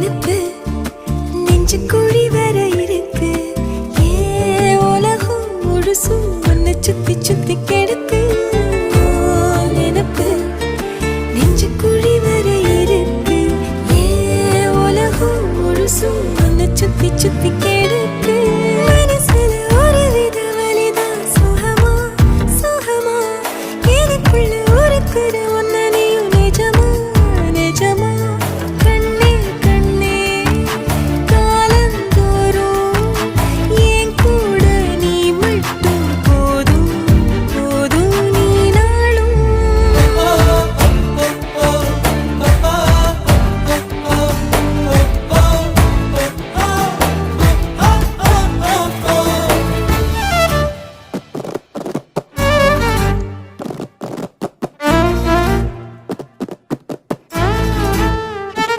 நினப்பு நெஞ்சு கூடி வர இருக்கு. ஏ உலகம் முழுசும் ஒன்று சுத்தி சுத்தி கெடுக்கு. நினப்பு நெஞ்சு கூடி வர இருக்கு. ஏ உலகம் முழுசும் ஒன்று சுத்தி சுத்தி